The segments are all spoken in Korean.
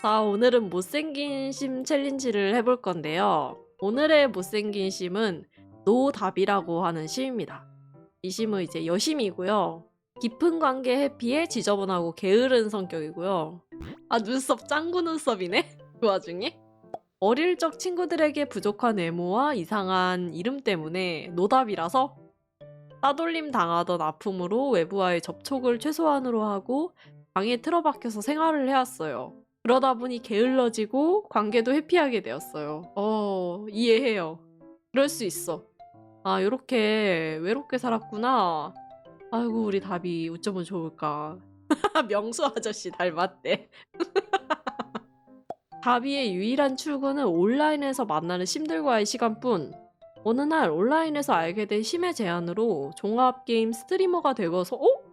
자, 오늘은 못생긴 심 챌린지를 해볼 건데요. 오늘의 못생긴 심은 노답이라고 하는 심입니다. 이 심은 이제 여심이고요. 깊은 관계 해피에 지저분하고 게으른 성격이고요. 아, 눈썹 짱구 눈썹이네? 그 와중에? 어릴 적 친구들에게 부족한 외모와 이상한 이름 때문에 노답이라서 따돌림 당하던 아픔으로 외부와의 접촉을 최소한으로 하고 방에 틀어박혀서 생활을 해왔어요. 그러다 보니 게을러지고 관계도 회피하게 되었어요. 어, 이해해요. 그럴 수 있어. 아, 요렇게 외롭게 살았구나. 아이고, 우리 답이 어쩌면 좋을까. 명수 아저씨 닮았대. 다비의 유일한 출근은 온라인에서 만나는 심들과의 시간뿐. 어느 날 온라인에서 알게 된 심의 제안으로 종합게임 스트리머가 되어서 어?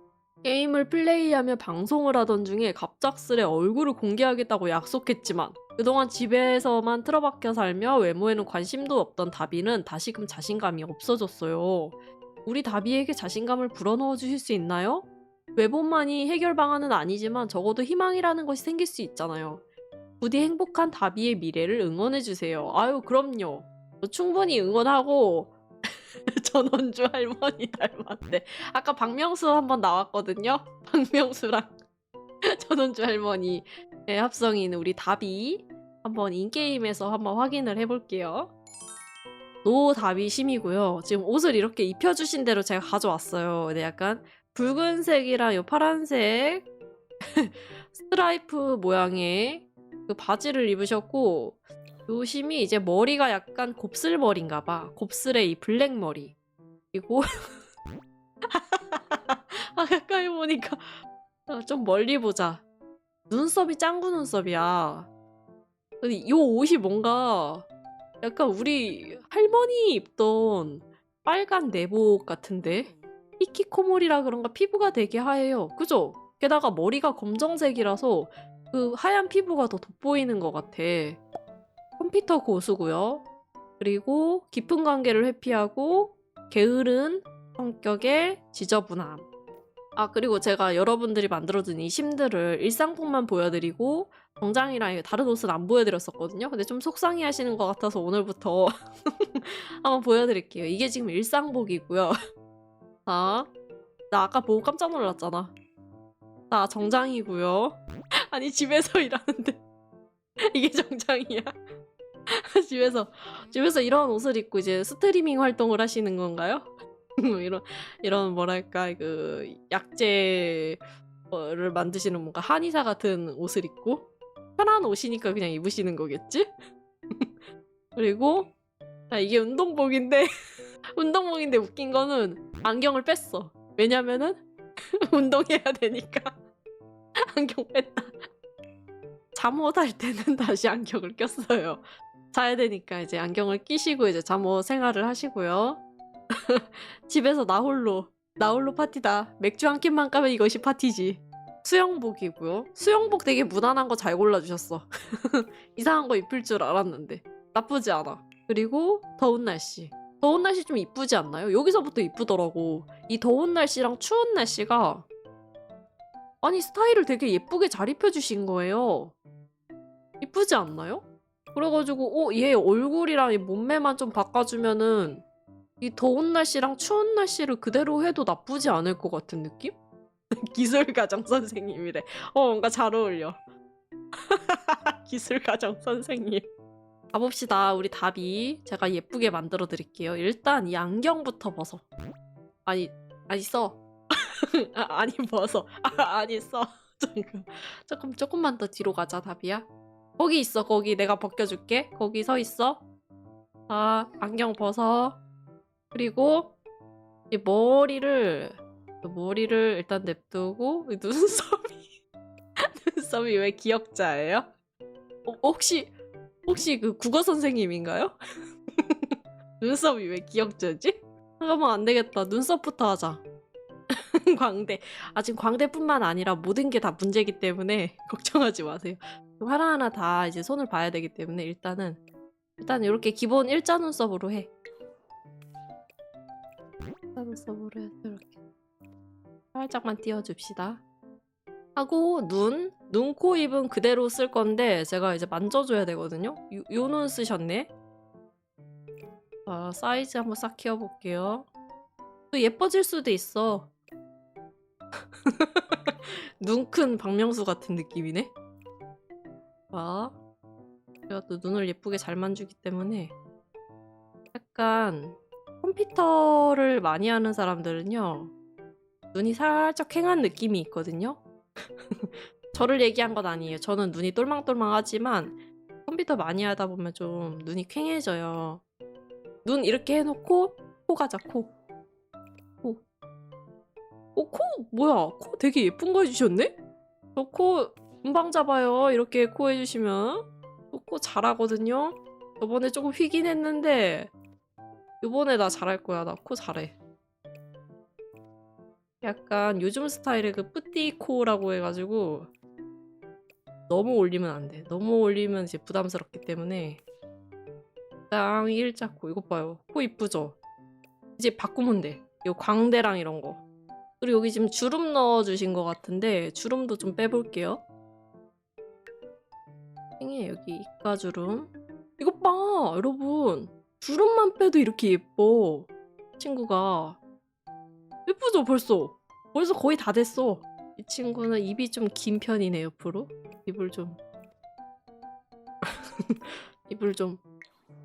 게임을 플레이하며 방송을 하던 중에 갑작스레 얼굴을 공개하겠다고 약속했지만 그동안 집에서만 틀어박혀 살며 외모에는 관심도 없던 다비는 다시금 자신감이 없어졌어요. 우리 다비에게 자신감을 불어넣어 주실 수 있나요? 외모만이 해결 방안은 아니지만 적어도 희망이라는 것이 생길 수 있잖아요. 부디 행복한 다비의 미래를 응원해 주세요. 아유 그럼요. 충분히 응원하고 전원주 할머니 닮았대. 아까 박명수 한번 나왔거든요. 박명수랑 전원주 할머니의 합성인 우리 다비 한번 인게임에서 한번 확인을 해볼게요. 노 다비 심이고요. 지금 옷을 이렇게 입혀주신 대로 제가 가져왔어요. 근데 약간 붉은색이랑 요 파란색 스트라이프 모양의 그 바지를 입으셨고 요심이 이제 머리가 약간 곱슬머리인가 봐. 곱슬의 이 블랙 머리. 그리고 아 가까이 보니까 아, 좀 멀리 보자. 눈썹이 짱구 눈썹이야. 근데 요 옷이 뭔가 약간 우리 할머니 입던 빨간 내복 같은데 히키코모리라 그런가 피부가 되게 하얘요. 그죠? 게다가 머리가 검정색이라서 그 하얀 피부가 더 돋보이는 것 같아. 컴퓨터 고수고요. 그리고 깊은 관계를 회피하고 게으른 성격의 지저분함. 아 그리고 제가 여러분들이 만들어둔 이 심들을 일상품만 보여드리고 정장이랑 다른 옷은 안 보여드렸었거든요. 근데 좀 속상해하시는 것 같아서 오늘부터 한번 보여드릴게요. 이게 지금 일상복이고요. 자, 나 아까 보고 깜짝 놀랐잖아. 자, 정장이고요. 아니 집에서 일하는데 이게 정장이야. 집에서 집에서 이런 옷을 입고 이제 스트리밍 활동을 하시는 건가요? 뭐 이런 이런 뭐랄까 그 약재를 만드시는 뭔가 한의사 같은 옷을 입고 편한 옷이니까 그냥 입으시는 거겠지? 그리고 아, 이게 운동복인데 운동복인데 웃긴 거는 안경을 뺐어. 왜냐면은 운동해야 되니까 안경 뺐다. 잠옷 할 때는 다시 안경을 꼈어요. 자야 되니까 이제 안경을 끼시고 이제 잠옷 생활을 하시고요. 집에서 나 홀로 나 홀로 파티다. 맥주 한 캔만 까면 이것이 파티지. 수영복이고요. 수영복 되게 무난한 거 잘 골라주셨어. 이상한 거 입을 줄 알았는데 나쁘지 않아. 그리고 더운 날씨. 더운 날씨 좀 이쁘지 않나요? 여기서부터 이쁘더라고. 이 더운 날씨랑 추운 날씨가 아니 스타일을 되게 예쁘게 잘 입혀주신 거예요. 이쁘지 않나요? 그래가지고 어, 얘 얼굴이랑 이 몸매만 좀 바꿔주면은 이 더운 날씨랑 추운 날씨를 그대로 해도 나쁘지 않을 것 같은 느낌? 기술가정 선생님이래. 어 뭔가 잘 어울려. 기술가정 선생님. 가봅시다. 우리 답이 제가 예쁘게 만들어 드릴게요. 일단 이 안경부터 벗어. 아니 아니 써. 아, 아니 벗어. 아, 아니 써. 조금 조금 조금만 더 뒤로 가자 답이야. 거기 있어 거기 내가 벗겨줄게. 거기 서 있어. 자 안경 벗어. 그리고 이 머리를 이 머리를 일단 냅두고 이 눈썹이 눈썹이 왜 기억자예요? 어, 혹시 혹시 그 국어 선생님인가요? 눈썹이 왜 기억자지? 잠깐만 안 되겠다. 눈썹부터 하자. 광대. 아 지금 광대뿐만 아니라 모든 게 다 문제이기 때문에 걱정하지 마세요. 하나하나 다 이제 손을 봐야 되기 때문에 일단은 일단 이렇게 기본 일자 눈썹으로 해. 일자 눈썹으로 해서 이렇게 살짝만 띄워줍시다. 하고 눈, 눈, 코, 입은 그대로 쓸 건데 제가 이제 만져줘야 되거든요. 요, 요 눈 쓰셨네. 자, 사이즈 한번 싹 키워볼게요. 또 예뻐질 수도 있어. 눈 큰 박명수 같은 느낌이네. 자, 제가 또 눈을 예쁘게 잘 만지기 때문에 약간 컴퓨터를 많이 하는 사람들은요 눈이 살짝 퀭한 느낌이 있거든요. 저를 얘기한 건 아니에요. 저는 눈이 똘망똘망하지만 컴퓨터 많이 하다 보면 좀 눈이 퀭해져요. 눈 이렇게 해놓고 코 가자 코. 코. 어, 코 뭐야? 코 되게 예쁜 거 해주셨네? 저 코 금방 잡아요. 이렇게 코 해 주시면 저코 잘하거든요. 저번에 조금 휘긴 했는데 이번에 나 잘할 거야. 나 코 잘해. 약간 요즘 스타일의 그 뿌띠코라고 해가지고 너무 올리면 안 돼. 너무 올리면 이제 부담스럽기 때문에 딱 일자 코 이것 봐요. 코 이쁘죠? 이제 바꾸면 돼. 요 광대랑 이런 거. 그리고 여기 지금 주름 넣어주신 것 같은데 주름도 좀 빼볼게요. 생에 여기 입가주름. 이것 봐, 여러분. 주름만 빼도 이렇게 예뻐. 친구가. 예쁘죠, 벌써? 벌써 거의 다 됐어. 이 친구는 입이 좀 긴 편이네, 옆으로. 입을 좀. 입을 좀.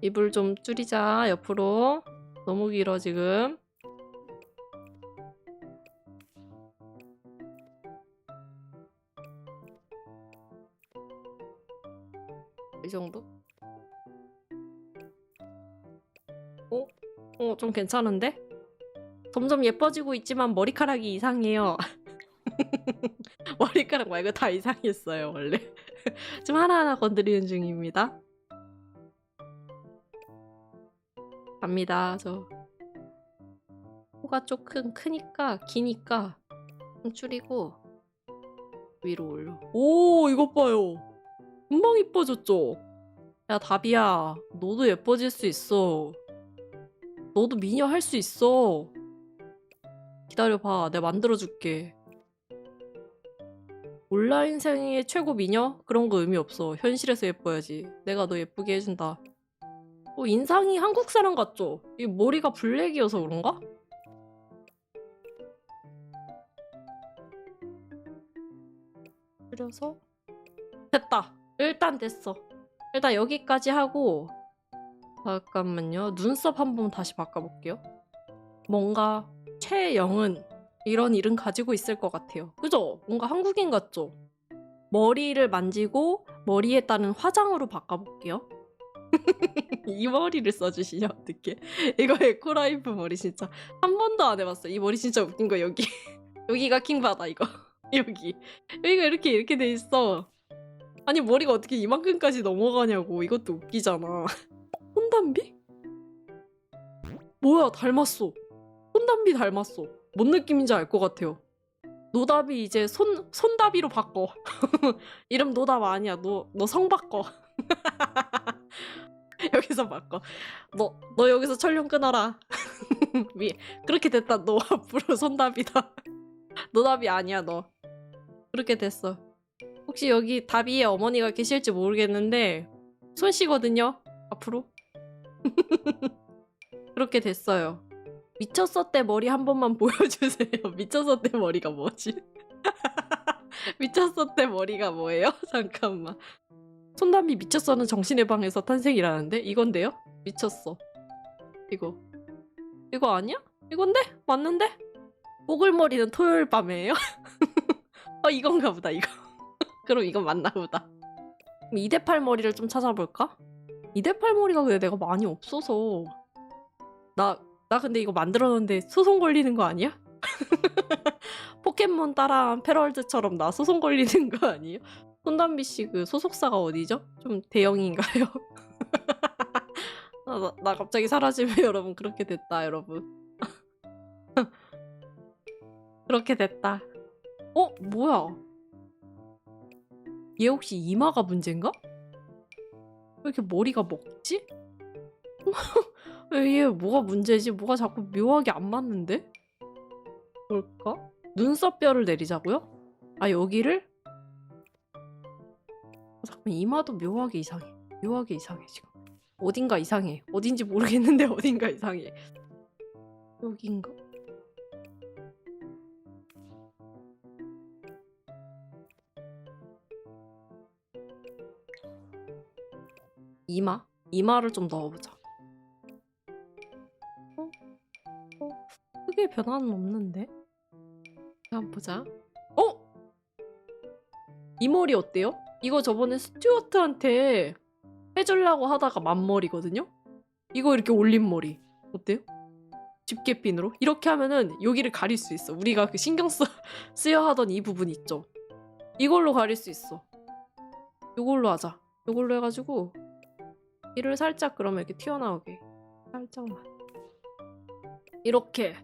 입을 좀 줄이자, 옆으로. 너무 길어, 지금. 이 정도? 어? 어, 좀 괜찮은데? 점점 예뻐지고 있지만 머리카락이 이상해요. 머리카락 말고 다 이상했어요, 원래. 지금 하나하나 건드리는 중입니다. 갑니다, 저. 코가 조금 크니까, 기니까 좀 줄이고 위로 올려. 오, 이것 봐요. 금방 이뻐졌죠? 야, 다비야. 너도 예뻐질 수 있어. 너도 미녀 할 수 있어. 기다려봐. 내가 만들어줄게. 온라인 생의 최고 미녀? 그런 거 의미 없어. 현실에서 예뻐야지. 내가 너 예쁘게 해준다. 어, 인상이 한국 사람 같죠? 이 머리가 블랙이어서 그런가? 그려서 됐다. 일단 됐어. 일단 여기까지 하고 잠깐만요. 눈썹 한번 다시 바꿔볼게요. 뭔가 최영은 이런 이름 가지고 있을 것 같아요. 그죠? 뭔가 한국인 같죠? 머리를 만지고 머리에 따른 화장으로 바꿔볼게요. 이 머리를 써주시냐 어떻게? 이거 에코라이프 머리 진짜 한 번도 안 해봤어. 이 머리 진짜 웃긴 거 여기 여기가 킹받아 이거 여기 여기가 이렇게 이렇게 돼 있어. 아니 머리가 어떻게 이만큼까지 넘어가냐고 이것도 웃기잖아. 손담비? 뭐야 닮았어. 손담비 닮았어. 뭔 느낌인지 알 것 같아요. 노답이 이제 손 손답이로 바꿔. 이름 노답 아니야. 너 너 성 바꿔. 여기서 바꿔. 너 너 여기서 촬영 끊어라. 미 그렇게 됐다. 너 앞으로 손답이다. 노답이 아니야 너. 그렇게 됐어. 혹시 여기 다비의 어머니가 계실지 모르겠는데 손씨거든요. 앞으로. 그렇게 됐어요. 미쳤어 때 머리 한 번만 보여주세요. 미쳤어 때 머리가 뭐지? 미쳤어 때 머리가 뭐예요? 잠깐만. 손담비 미쳤어는 정신의 방에서 탄생이라는데 이건데요? 미쳤어. 이거. 이거 아니야? 이건데? 맞는데? 뽀글머리는 토요일 밤에요? 어 이건가 보다 이거. 그럼 이건 맞나 보다. 이대팔 머리를 좀 찾아볼까? 이대팔 머리가 근데 내가 많이 없어서 나, 나 근데 이거 만들었는데 소송 걸리는 거 아니야? 포켓몬 따라한 패럴드처럼 나 소송 걸리는 거 아니에요? 손담비 씨 그 소속사가 어디죠? 좀 대형인가요? 나, 나- 나 갑자기 사라지면 여러분 그렇게 됐다 여러분 그렇게 됐다 어? 뭐야 얘 혹시 이마가 문제인가? 왜 이렇게 머리가 먹지? 왜얘 뭐가 문제지? 뭐가 자꾸 묘하게 안 맞는데? 뭘까? 눈썹뼈를 내리자고요? 아 여기를? 어, 잠깐만 이마도 묘하게 이상해. 묘하게 이상해 지금. 어딘가 이상해. 어딘지 모르겠는데 어딘가 이상해. 여긴가? 이마? 이마를 좀 넣어보자. 어? 어? 크게 변화는 없는데? 한번 보자. 어? 이 머리 어때요? 이거 저번에 스튜어트한테 해주려고 하다가 만머리거든요? 이거 이렇게 올린 머리. 어때요? 집게핀으로? 이렇게 하면은 여기를 가릴 수 있어. 우리가 그 신경 써, 쓰여 하던 이 부분 있죠? 이걸로 가릴 수 있어. 이걸로 하자. 이걸로 해가지고 이를 살짝 그러면 이렇게 튀어나오게. 살짝만. 이렇게.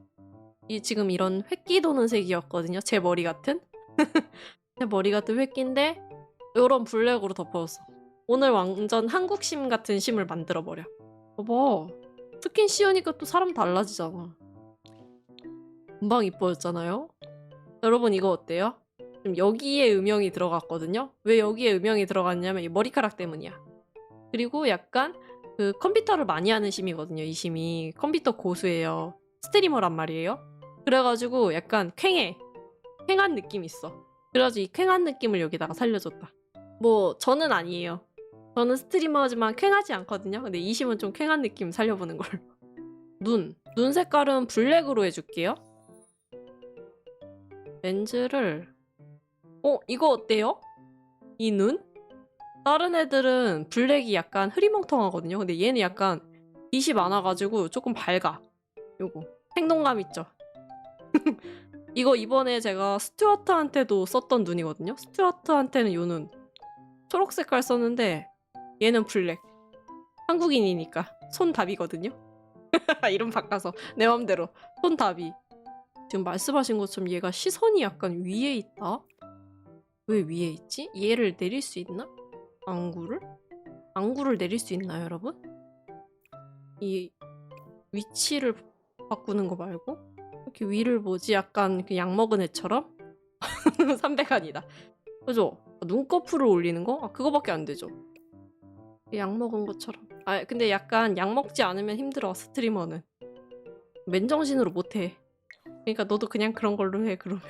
이 지금 이런 획기 도는 색이었거든요. 제 머리 같은. 제 머리 같은 획기인데 이런 블랙으로 덮어줬어. 오늘 완전 한국심 같은 심을 만들어 버려. 봐봐. 스킨 씌우니까 또 사람 달라지잖아. 금방 이뻐졌잖아요. 여러분 이거 어때요? 지금 여기에 음영이 들어갔거든요. 왜 여기에 음영이 들어갔냐면 이 머리카락 때문이야. 그리고 약간 그 컴퓨터를 많이 하는 심이거든요. 이 심이 컴퓨터 고수예요. 스트리머란 말이에요. 그래가지고 약간 쾌해, 쾌한 느낌 있어. 그래가지고 이 쾌한 느낌을 여기다가 살려줬다. 뭐 저는 아니에요. 저는 스트리머지만 쾌하지 않거든요. 근데 이 심은 좀 쾌한 느낌 살려보는 걸. 눈, 눈 색깔은 블랙으로 해줄게요. 렌즈를 어 이거 어때요? 이 눈? 다른 애들은 블랙이 약간 흐리멍텅하거든요. 근데 얘는 약간 빛이 많아가지고 조금 밝아. 요거 생동감 있죠. 이거 이번에 제가 스튜어트한테도 썼던 눈이거든요. 스튜어트한테는 요 눈. 초록 색깔 썼는데 얘는 블랙. 한국인이니까 손답이거든요. 이름 바꿔서 내 맘대로 손답이. 지금 말씀하신 것처럼 얘가 시선이 약간 위에 있다. 왜 위에 있지? 얘를 내릴 수 있나? 안구를? 안구를 내릴 수 있나요, 여러분? 이 위치를 바꾸는 거 말고 이렇게 위를 뭐지? 약간 그약 먹은 애처럼 300안이다. 그죠? 눈꺼풀을 올리는 거? 아, 그거밖에 안 되죠. 약 먹은 것처럼. 아, 근데 약간 약 먹지 않으면 힘들어, 스트리머는. 맨정신으로 못해. 그러니까 너도 그냥 그런 걸로 해, 그러면.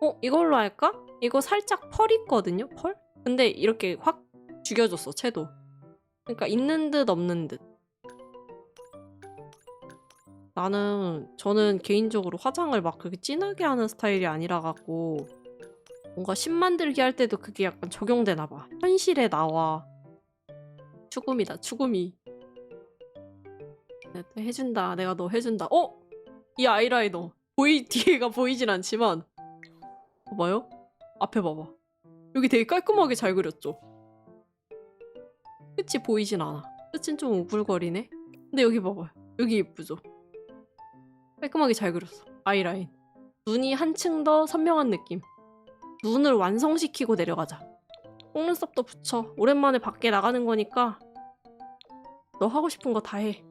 어, 이걸로 할까? 이거 살짝 펄 있거든요, 펄? 근데 이렇게 확 죽여줬어, 채도. 그러니까 있는 듯 없는 듯. 나는, 저는 개인적으로 화장을 막 그렇게 진하게 하는 스타일이 아니라 갖고, 뭔가 심 만들기 할 때도 그게 약간 적용되나 봐. 현실에 나와. 추구미다, 추구미. 또 해준다. 내가 너 해준다. 어? 이 아이라이너. 보이, 뒤에가 보이진 않지만. 봐봐요. 앞에 봐봐. 여기 되게 깔끔하게 잘 그렸죠? 끝이 보이진 않아. 끝은 좀 우글거리네? 근데 여기 봐봐요. 여기 예쁘죠? 깔끔하게 잘 그렸어. 아이라인. 눈이 한층 더 선명한 느낌. 눈을 완성시키고 내려가자. 속눈썹도 붙여. 오랜만에 밖에 나가는 거니까 너 하고 싶은 거 다 해.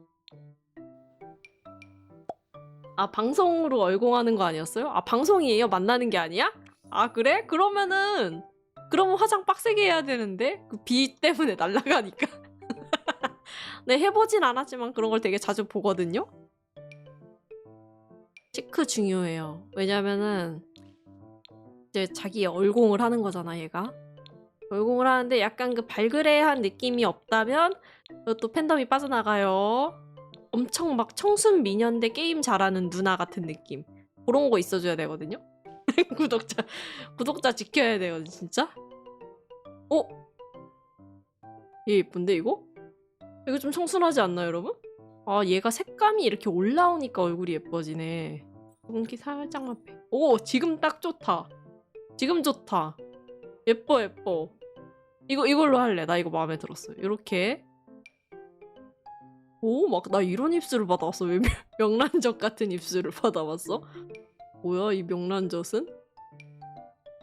아 방송으로 얼공하는 거 아니었어요? 아 방송이에요? 만나는 게 아니야? 아 그래? 그러면은 그러면 화장 빡세게 해야 되는데 그 비 때문에 날아가니까. 네 해보진 않았지만 그런 걸 되게 자주 보거든요. 체크 중요해요. 왜냐면은 이제 자기 얼공을 하는 거잖아 얘가. 얼공을 하는데 약간 그 발그레한 느낌이 없다면 또 팬덤이 빠져나가요. 엄청 막 청순 미녀인데 게임 잘하는 누나 같은 느낌. 그런 거 있어줘야 되거든요. 구독자 구독자 지켜야 돼요 진짜. 어? 얘 예쁜데 이거? 이거 좀 청순하지 않나요 여러분? 아 얘가 색감이 이렇게 올라오니까 얼굴이 예뻐지네. 붉은기 살짝만 빼. 오 지금 딱 좋다. 지금 좋다. 예뻐 예뻐. 이거 이걸로 할래. 나 이거 마음에 들었어. 이렇게. 오, 막 나 이런 입술을 받아왔어. 왜 명- 명란젓 같은 입술을 받아왔어? 뭐야 이 명란젓은?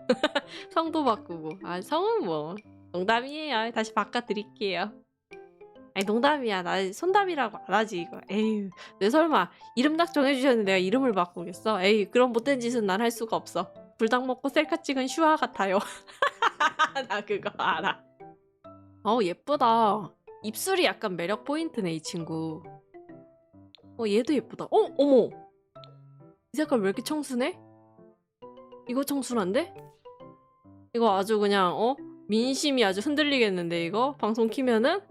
성도 바꾸고. 아 성은 뭐 농담이에요. 다시 바꿔드릴게요. 아니 농담이야. 나 손담이라고 안 하지 이거. 에휴, 내 설마 이름 딱 정해주셨는데 내가 이름을 바꾸겠어? 에이 그런 못된 짓은 난 할 수가 없어. 불닭 먹고 셀카 찍은 슈아 같아요. 나 그거 알아. 어 예쁘다. 입술이 약간 매력 포인트네 이 친구. 어 얘도 예쁘다. 어 어머. 이 색깔 왜 이렇게 청순해? 이거 청순한데? 이거 아주 그냥 어 민심이 아주 흔들리겠는데 이거 방송 키면은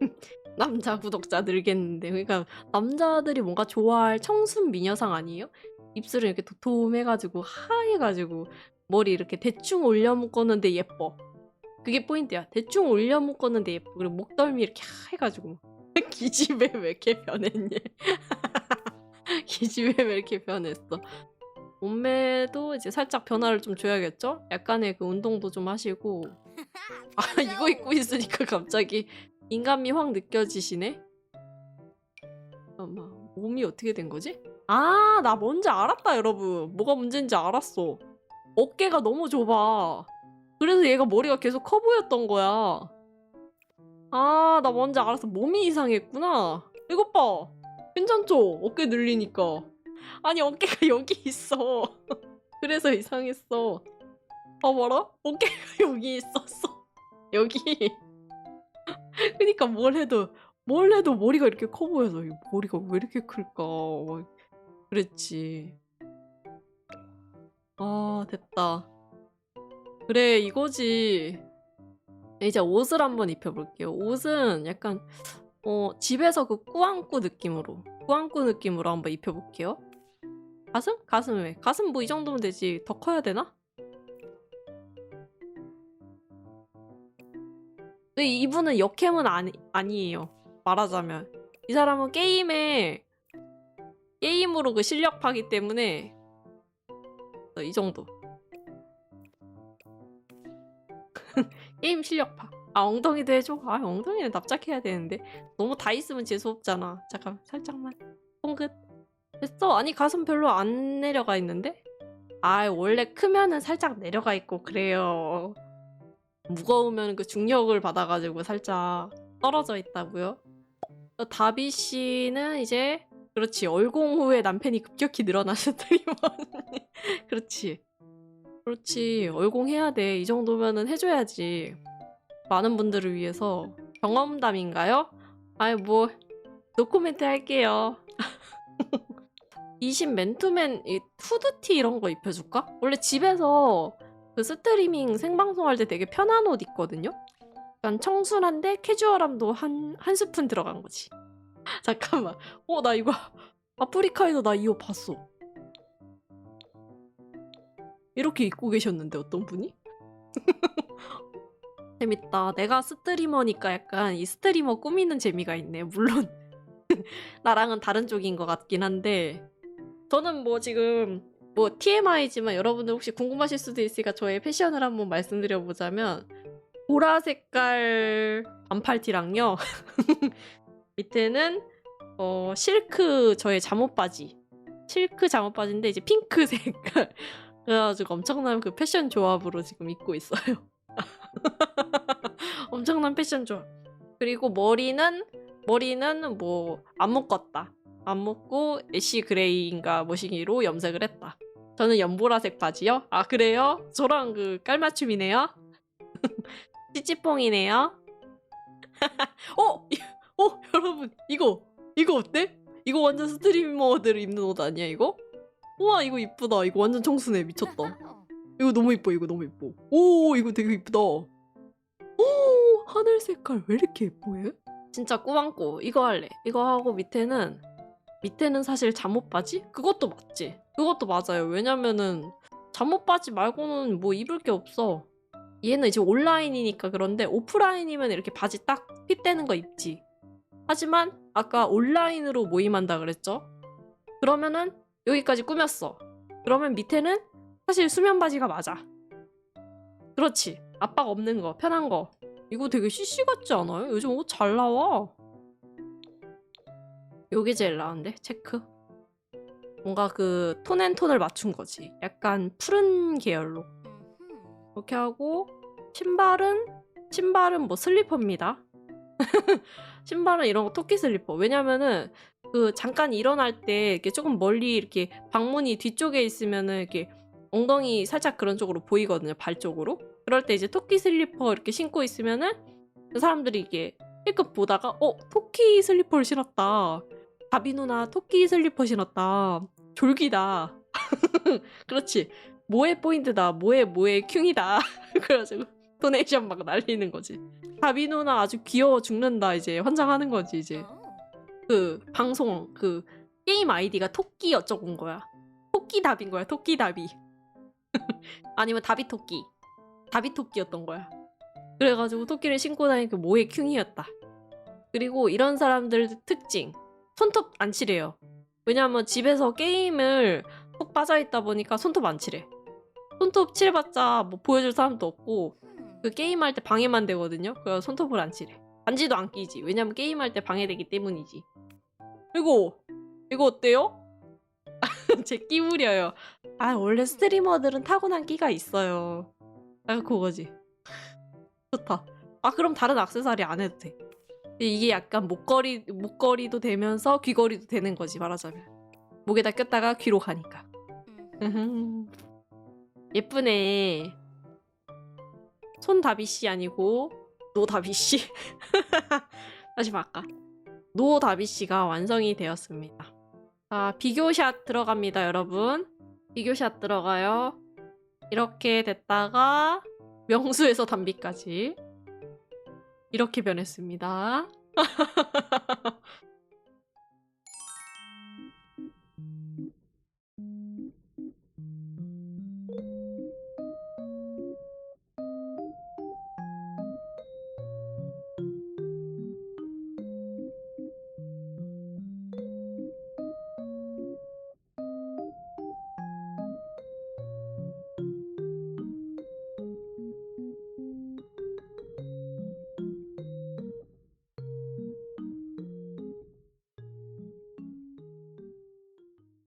남자 구독자 늘겠는데 그러니까 남자들이 뭔가 좋아할 청순 미녀상 아니에요? 입술을 이렇게 도톰해가지고 하얘가지고 머리 이렇게 대충 올려 묶었는데 예뻐. 그게 포인트야. 대충 올려 묶었는데 예뻐. 그리고 목덜미 이렇게 하얘가지고 기집애 왜 이렇게 변했니? 기집애 왜 이렇게 변했어? 몸매도 이제 살짝 변화를 좀 줘야겠죠? 약간의 그 운동도 좀 하시고 아 이거 입고 있으니까 갑자기 인간미 확 느껴지시네? 잠깐만 몸이 어떻게 된 거지? 아, 나 뭔지 알았다, 여러분. 뭐가 문제인지 알았어. 어깨가 너무 좁아. 그래서 얘가 머리가 계속 커 보였던 거야. 아, 나 뭔지 알았어. 몸이 이상했구나. 이것 봐. 괜찮죠? 어깨 늘리니까. 아니, 어깨가 여기 있어. 그래서 이상했어. 봐봐라. 어깨가 여기 있었어. 여기. 그니까 뭘 해도, 뭘 해도 머리가 이렇게 커 보여서, 이 머리가 왜 이렇게 클까. 막 그랬지. 아, 됐다. 그래, 이거지. 이제 옷을 한번 입혀볼게요. 옷은 약간, 어, 집에서 그 꾸안꾸 느낌으로, 꾸안꾸 느낌으로 한번 입혀볼게요. 가슴? 가슴 왜? 가슴 뭐 이 정도면 되지. 더 커야 되나? 이분은 역캠은 아니, 아니에요. 말하자면. 이 사람은 게임에 게임으로 그 실력 파기 때문에 어, 이 정도. 게임 실력 파. 아 엉덩이도 해줘. 아 엉덩이는 납작해야 되는데 너무 다 있으면 재수 없잖아. 잠깐 살짝만. 손끝. 됐어. 아니 가슴 별로 안 내려가 있는데? 아 원래 크면은 살짝 내려가 있고 그래요. 무거우면 그 중력을 받아가지고 살짝 떨어져 있다고요. 어, 다비 씨는 이제 그렇지 얼공 후에 남편이 급격히 스트리머 그렇지 그렇지 얼공해야 돼 이 정도면은 해줘야지 많은 분들을 위해서 경험담인가요? 아이 뭐 노코멘트 할게요 20 맨투맨 이 후드티 이런 거 입혀줄까? 원래 집에서 그 스트리밍 생방송 할 때 되게 편한 옷 있거든요? 약간 청순한데 캐주얼함도 한, 한 스푼 들어간 거지 잠깐만. 어, 나 이거 아프리카에서 나 이 옷 봤어. 이렇게 입고 계셨는데 어떤 분이? 재밌다. 내가 스트리머니까 약간 이 스트리머 꾸미는 재미가 있네. 물론 나랑은 다른 쪽인 것 같긴 한데 저는 뭐 지금 뭐 TMI지만 여러분들 혹시 궁금하실 수도 있으니까 저의 패션을 한번 말씀드려보자면 보라 색깔 반팔티랑요. 밑에는 어 실크 저의 잠옷 바지 실크 잠옷 바지인데 이제 핑크 색깔 그래가지고 엄청난 그 패션 조합으로 지금 입고 있어요 엄청난 패션 조합 그리고 머리는 머리는 뭐 안 묶었다. 안 묶고 애쉬 그레이인가 뭐시기로 염색을 했다. 저는 연보라색 바지요? 아 그래요? 저랑 그 깔맞춤이네요? 찌찌뽕이네요? 어? 어 여러분 이거 이거 어때? 이거 완전 스트리머들 입는 옷 아니야 이거? 우와 이거 이쁘다. 이거 완전 청순해. 미쳤다 이거 너무 이뻐 이거 너무 이뻐 오 이거 되게 이쁘다 오 하늘 색깔 왜 이렇게 예뻐해? 진짜 꾸안꾸 이거 할래 이거 하고 밑에는 밑에는 사실 잠옷 바지? 그것도 맞지 그것도 맞아요 왜냐면은 잠옷 바지 말고는 뭐 입을 게 없어 얘는 이제 온라인이니까 그런데 오프라인이면 이렇게 바지 딱 핏대는 거 입지 하지만 아까 온라인으로 모임한다 그랬죠? 그러면은 여기까지 꾸몄어. 그러면 밑에는 사실 수면 바지가 맞아. 그렇지. 압박 없는 거, 편한 거. 이거 되게 CC 같지 않아요? 요즘 옷 잘 나와. 요게 제일 나은데? 체크. 뭔가 그 톤앤톤을 맞춘 거지. 약간 푸른 계열로. 이렇게 하고 신발은 신발은 뭐 슬리퍼입니다. 신발은 이런 거 토끼 슬리퍼. 왜냐면은 그 잠깐 일어날 때 이렇게 조금 멀리 이렇게 방문이 뒤쪽에 있으면은 이렇게 엉덩이 살짝 그런 쪽으로 보이거든요. 발 쪽으로. 그럴 때 이제 토끼 슬리퍼 이렇게 신고 있으면은 그 사람들이 이게 힐끗 보다가 어 토끼 슬리퍼를 신었다. 바비 누나 토끼 슬리퍼 신었다. 졸기다. 그렇지. 뭐의 포인트다. 뭐의 뭐의 큐이다. 그래가지고 도네이션 막 날리는 거지. 바비 누나 아주 귀여워 죽는다 이제 환장하는 거지 이제. 그 방송 그 게임 아이디가 토끼 어쩌고인 거야. 토끼 답인 거야. 토끼 답이. 아니면 다비 토끼. 다비 토끼였던 거야. 그래가지고 토끼를 신고 다니는 그 모의 큐이었다. 그리고 이런 사람들 특징 손톱 안 칠해요. 왜냐면 집에서 게임을 푹 빠져 있다 보니까 손톱 안 칠해. 손톱 칠해봤자 뭐 보여줄 사람도 없고 그 게임할 때 방해만 되거든요. 그래서 손톱을 안 칠해. 반지도 안 끼지. 왜냐면 게임할 때 방해되기 때문이지. 그리고 이거 어때요? 제 끼부려요. 아 원래 스트리머들은 타고난 끼가 있어요. 아 그거지. 좋다. 아 그럼 다른 악세사리 안 해도 돼. 이게 약간 목걸이 목걸이도 되면서 귀걸이도 되는 거지 말하자면. 목에다 꼈다가 귀로 가니까. 으흠. 예쁘네. 손다비 씨 아니고 노다비 씨. 다시 바꿔. 노다비 씨가 완성이 되었습니다. 자, 비교샷 들어갑니다, 여러분. 비교샷 들어가요. 이렇게 됐다가 명수에서 담비까지 이렇게 변했습니다.